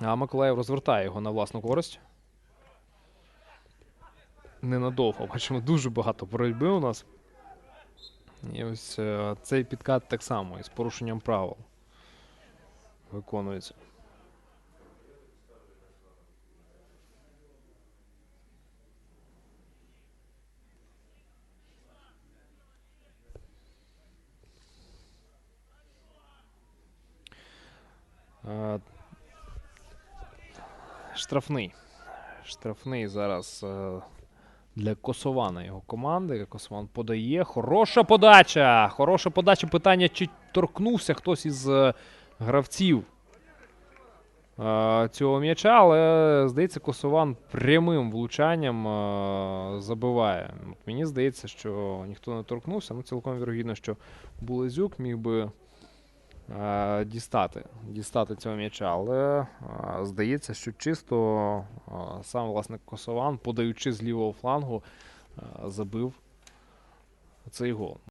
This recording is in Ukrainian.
А Миколаїв розвертає його на власну користь. Ненадовго. Бачимо, дуже багато боротьби у нас. І ось е, цей підкат так само із порушенням правил виконується. Штрафний. Штрафний зараз е, для Косована його команди. Косован подає. Хороша подача! Хороша подача. Питання, чи торкнувся хтось із е, гравців е, цього м'яча, але здається, Косован прямим влучанням забиває. Мені здається, що ніхто не торкнувся. Ну, цілком вірогідно, що Булезюк міг би дістати, дістати цього м'яча. Але е, здається, що чисто е, сам власник Косован, подаючи з лівого флангу, е, забив цей гол.